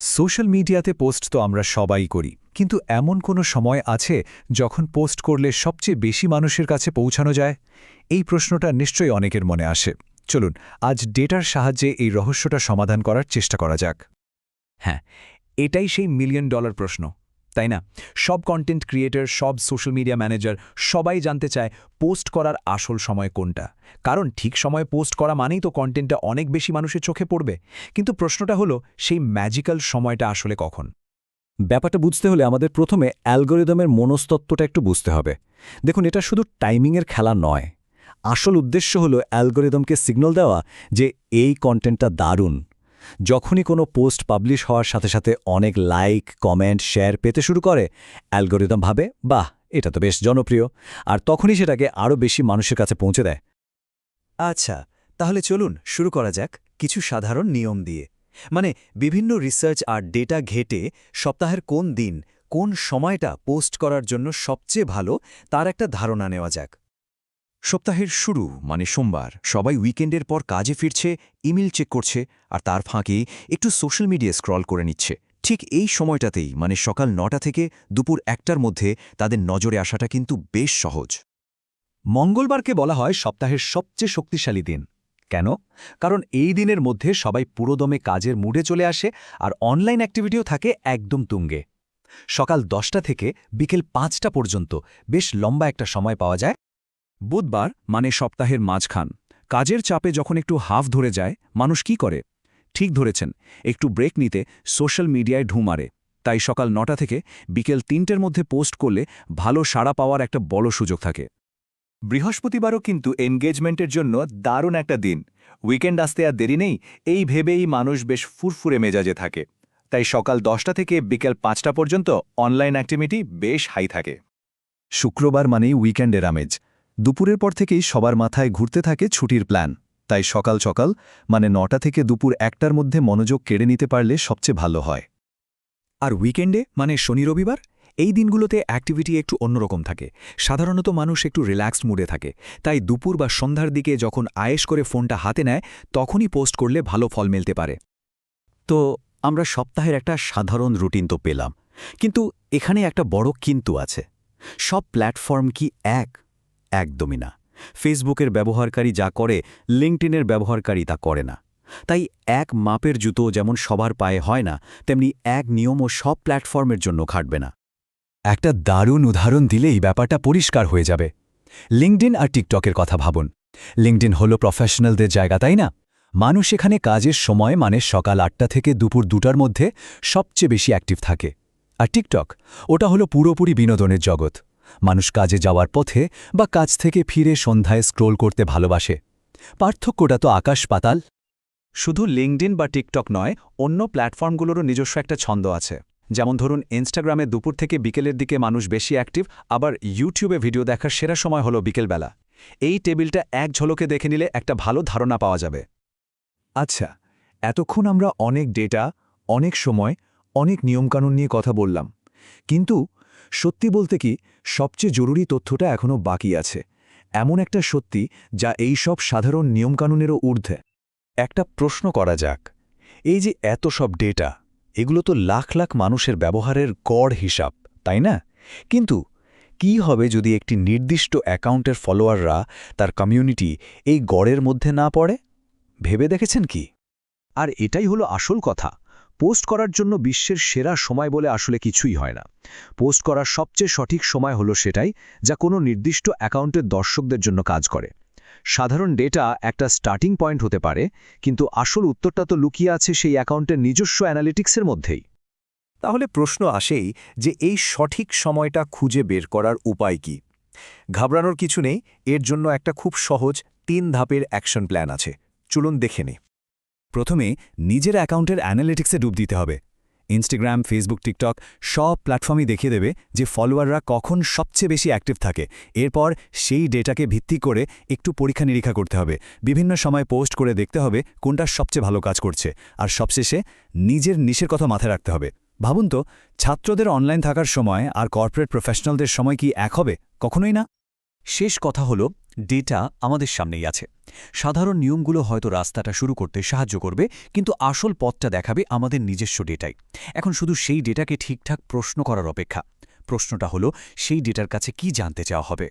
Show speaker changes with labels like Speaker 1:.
Speaker 1: Social মিডিয়াতে post তো আমরা সবাই করি, কিন্তু এমন কোনো সময় আছে যখন পোস্ট করলে সবচেয়ে বেশি মানুষের কাছে পৌঁছানো যায়? এই প্রশ্নটা নিশ্চয়ই অনেকের মনে আসে। চলুন, আজ ডেটার সাহায্যে এই রহস্যটা সমাধান করার চেষ্টা করা যাক।
Speaker 2: হ্যাঁ এটাই সেই মিলিয়ন ডলার প্রশ্ন। তাই না? সব কন্টেন্ট ক্রিয়েটর সব সোশ্যাল মিডিয়া ম্যানেজার সবাই জানতে চায় পোস্ট করার আসল সময় কোনটা। কারণ ঠিক সময়ে পোস্ট করা মানেই তো কন্টেন্টটা অনেক বেশি মানুষের চোখে পড়বে। কিন্তু প্রশ্নটা হলো, সেই ম্যাজিক্যাল সময়টা আসলে কখন?
Speaker 3: ব্যাপারটা বুঝতে হলে আমাদের প্রথমে অ্যালগোরিদমের মনস্তত্ত্বটা একটু বুঝতে হবে। দেখুন, এটা শুধু টাইমিংয়ের খেলা নয়। আসল উদ্দেশ্য হল অ্যালগোরিদমকে সিগন্যাল দেওয়া যে এই কন্টেন্টটা দারুণ যখনই কোনো পোস্ট পাবলিশ হওয়ার সাথে সাথে অনেক লাইক, কমেন্ট, শেয়ার পেতে শুরু করে, অ্যালগোরিদম ভাবে, বাহ, এটা তো বেশ জনপ্রিয়। আর তখনই সেটাকে আরও বেশি মানুষের কাছে পৌঁছে দেয়।
Speaker 4: আচ্ছা তাহলে চলুন শুরু করা যাক কিছু সাধারণ নিয়ম দিয়ে। মানে বিভিন্ন রিসার্চ আর ডেটা ঘেটে সপ্তাহের কোন দিন, কোন সময়টা পোস্ট করার জন্য সবচেয়ে ভালো, তার একটা ধারণা নেওয়া যাক।
Speaker 5: সপ্তাহের শুরু মানে সোমবার, সবাই উইকেন্ডের পর কাজে ফিরছে ইমেল চেক করছে, আর তার ফাঁকে একটু সোশ্যাল মিডিয়া স্ক্রল করে নিচ্ছে। ঠিক এই সময়টাতেই মানে সকাল নটা থেকে দুপুর একটার মধ্যে তাদের নজরে আসাটা কিন্তু বেশ সহজ।
Speaker 1: মঙ্গলবারকে বলা হয় সপ্তাহের সবচেয়ে শক্তিশালী দিন। কেন? কারণ এই দিনের মধ্যে সবাই পুরোদমে কাজের মুডে চলে আসে, আর অনলাইন অ্যাক্টিভিটিও থাকে একদম তুঙ্গে। সকাল দশটা থেকে বিকেল পাঁচটা পর্যন্ত বেশ লম্বা একটা সময় পাওয়া যায়
Speaker 2: বুধবার মানে সপ্তাহের মাঝখান, কাজের চাপে যখন একটু হাফ ধরে যায়, মানুষ কি করে? ঠিক ধরেছেন, একটু ব্রেক নিতে সোশ্যাল মিডিয়ায় ঢু মারে, তাই সকাল নটা থেকে বিকেল তিনটের মধ্যে পোস্ট করলে ভালো সাড়া পাওয়ার একটা বড় সুযোগ থাকে।
Speaker 1: বৃহস্পতিবারও কিন্তু এনগেজমেন্টের জন্য দারুণ একটা দিন। উইকেন্ড আসতে আর দেরি নেই, এই ভেবেই মানুষ বেশ ফুরফুরে মেজাজে থাকে। তাই সকাল দশটা থেকে বিকেল পাঁচটা পর্যন্ত অনলাইন অ্যাক্টিভিটি বেশ হাই থাকে।
Speaker 6: শুক্রবার মানেই উইকেন্ডের আমেজ। দুপুরের পর থেকেই সবার মাথায় ঘুরতে থাকে ছুটির প্ল্যান। তাই সকাল সকাল মানে নটা থেকে দুপুর একটার মধ্যে মনোযোগ কেড়ে নিতে পারলে সবচেয়ে ভালো হয়।
Speaker 2: আর উইকেন্ডে মানে শনি রবিবার, এই দিনগুলোতে অ্যাক্টিভিটি একটু অন্যরকম থাকে। সাধারণত মানুষ একটু রিল্যাক্সড মুডে থাকে। তাই দুপুর বা সন্ধ্যার দিকে যখন আয়েস করে ফোনটা হাতে নেয়, তখনই পোস্ট করলে ভালো ফল মেলতে পারে।
Speaker 3: তো, আমরা সপ্তাহের একটা সাধারণ রুটিন তো পেলাম। কিন্তু এখানে একটা বড় কিন্তু আছে। সব প্ল্যাটফর্ম কি এক? একদমই না। ফেসবুকের ব্যবহারকারী যা করে লিঙ্কটিনের ব্যবহারকারী তা করে না। তাই এক মাপের জুতো যেমন সবার পায়ে হয় না, তেমনি এক নিয়মও সব প্ল্যাটফর্মের জন্য খাটবে না।
Speaker 6: একটা দারুণ উদাহরণ দিলেই ব্যাপারটা পরিষ্কার হয়ে যাবে। লিঙ্কডিন আর টিকটকের কথা ভাবুন। লিঙ্কডিন হল প্রফেশনালদের জায়গা, তাই না? মানুষ এখানে কাজের সময় মানে সকাল আটটা থেকে দুপুর দুটার মধ্যে সবচেয়ে বেশি অ্যাক্টিভ থাকে। আর টিকটক, ওটা হলো পুরোপুরি বিনোদনের জগৎ। মানুষ কাজে যাওয়ার পথে বা কাজ থেকে ফিরে সন্ধ্যায় স্ক্রোল করতে ভালোবাসে। পার্থক্যটা তো আকাশ পাতাল।
Speaker 1: শুধু লিঙ্কডিন বা টিকটক নয়, অন্য প্ল্যাটফর্মগুলোরও নিজস্ব একটা ছন্দ আছে। যেমন ধরুন, ইনস্টাগ্রামে দুপুর থেকে বিকেলের দিকে মানুষ বেশি অ্যাক্টিভ, আবার ইউটিউবে ভিডিও দেখার সেরা সময় হলো বিকেলবেলা। এই টেবিলটা এক ঝলকে দেখে নিলে একটা ভালো ধারণা পাওয়া যাবে।
Speaker 6: আচ্ছা এতক্ষণ আমরা অনেক ডেটা, অনেক সময়, অনেক নিয়মকানুন নিয়ে কথা বললাম। কিন্তু সত্যি বলতে কি, সবচেয়ে জরুরি তথ্যটা এখনও বাকি আছে। এমন একটা সত্যি যা এই সব সাধারণ নিয়মকানুনেরও ঊর্ধ্বে। একটা প্রশ্ন করা যাক। এই যে এত সব ডেটা, এগুলো তো লাখ লাখ মানুষের ব্যবহারের গড় হিসাব, তাই না? কিন্তু কি হবে যদি একটি নির্দিষ্ট অ্যাকাউন্টের ফলোয়াররা তার কমিউনিটি এই গড়ের মধ্যে না পড়ে? ভেবে দেখেছেন কি?
Speaker 2: আর এটাই হলো আসল কথা। পোস্ট করার জন্য বিশ্বের সেরা সময় বলে আসলে কিছুই হয় না। পোস্ট করার সবচেয়ে সঠিক সময় হলো সেটাই যা কোনো নির্দিষ্ট অ্যাকাউন্টের দর্শকদের জন্য কাজ করে। সাধারণ ডেটা একটা স্টার্টিং পয়েন্ট হতে পারে, কিন্তু আসল উত্তরটা তো লুকিয়ে আছে সেই অ্যাকাউন্টের নিজস্ব অ্যানালিটিক্সের মধ্যেই।
Speaker 4: তাহলে প্রশ্ন আসেই যে এই সঠিক সময়টা খুঁজে বের করার উপায় কি? ঘাবড়ানোর কিছু নেই, এর জন্য একটা খুব সহজ তিন ধাপের অ্যাকশন প্ল্যান আছে। চলুন দেখে নে
Speaker 6: প্রথমে নিজের অ্যাকাউন্টের অ্যানালিটিক্সে ডুব দিতে হবে। ইনস্টাগ্রাম ফেসবুক টিকটক সব প্ল্যাটফর্মই দেখিয়ে দেবে যে ফলোয়াররা কখন সবচেয়ে বেশি অ্যাক্টিভ থাকে। এরপর সেই ডেটাকে ভিত্তি করে একটু পরীক্ষা নিরীক্ষা করতে হবে। বিভিন্ন সময় পোস্ট করে দেখতে হবে কোনটা সবচেয়ে ভালো কাজ করছে। আর সবশেষে নিজের নিশের কথা মাথায় রাখতে হবে। ভাবুন তো, ছাত্রদের অনলাইন থাকার সময় আর কর্পোরেট প্রফেশনালদের সময় কি এক হবে? কখনোই না?
Speaker 3: শেষ কথা হলো ডেটা আমাদের সামনেই আছে। সাধারণ নিয়মগুলো হয়তো রাস্তাটা শুরু করতে সাহায্য করবে, কিন্তু আসল পথটা দেখাবে আমাদের নিজস্ব ডেটাই এখন শুধু সেই ডেটাকে ঠিকঠাক প্রশ্ন করার অপেক্ষা। প্রশ্নটা হলো, সেই ডেটার কাছে কি জানতে চাওয়া হবে?